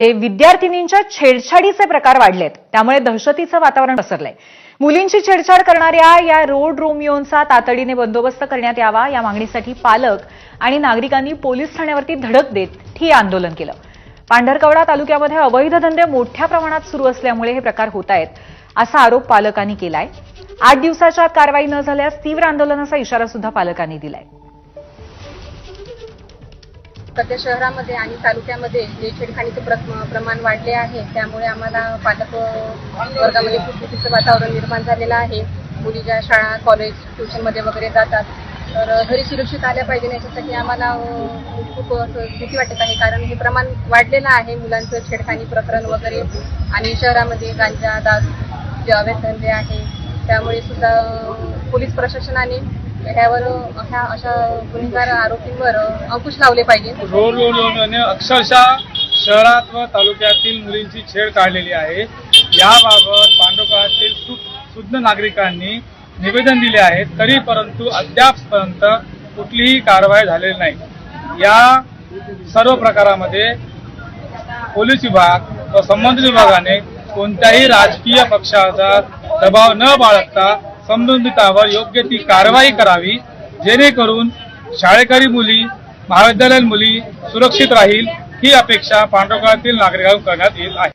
हे विद्यार्थिनींच्या छेडछाडीचे प्रकार वाढलेत. त्यामुळे दहशतीचं वातावरण पसरलंय. मुलींची छेडछाड करणाऱ्या या रोड रोमियोंचा तातडीने बंदोबस्त करण्यात यावा या मागणीसाठी पालक आणि नागरिकांनी पोलीस ठाण्यावरती धडक देत ठिय्या आंदोलन केलं. पांढरकवडा तालुक्यामध्ये अवैध धंदे मोठ्या प्रमाणात सुरू असल्यामुळे हे प्रकार होत आहेत असा आरोप पालकांनी केलाय. आठ दिवसाच्या आत कारवाई न झाल्यास तीव्र आंदोलनाचा इशारा सुद्धा पालकांनी दिलाय. सध्या शहरामध्ये आणि तालुक्यामध्ये जे छेडखाणीचे प्र- प्रमाण वाढले आहे त्यामुळे आम्हाला पालक वर्गामध्ये खूप भीतीचं वातावरण निर्माण झालेलं आहे. मुली ज्या शाळा कॉलेज ट्युशनमध्ये वगैरे जातात तर घरी सुरक्षित आल्या पाहिजे याच्यासाठी आम्हाला खूप असं भीती वाटत आहे. कारण हे प्रमाण वाढलेलं आहे मुलांचं छेडखाणी प्रकरण वगैरे आणि शहरामध्ये गांजा दात जे अवैध धंदे आहे त्यामुळे सुद्धा पोलीस प्रशासनाने ह्या अशा गुन्हेगार आरोपींवर अंकुश लावले पाहिजे. रोड रोड रोडने अक्षरशः शहरात व तालुक्यातील मुलींची छेड काढलेली आहे. याबाबत पांडवकाळातील सु शुद्ध नागरिकांनी निवेदन दिले आहे तरी परंतु अद्यापपर्यंत कुठलीही कारवाई झालेली नाही. या सर्व प्रकारामध्ये पोलीस विभाग व संबंधित विभागाने कोणत्याही राजकीय पक्षाचा दबाव न बाळगता संबंधितावर योग्य ती कारवाई करावी जेणेकरून शाळेकरी मुली महाविद्यालयीन मुली सुरक्षित राहील ही अपेक्षा पांडवकाळातील नागरिकांकडून करण्यात येत आहे.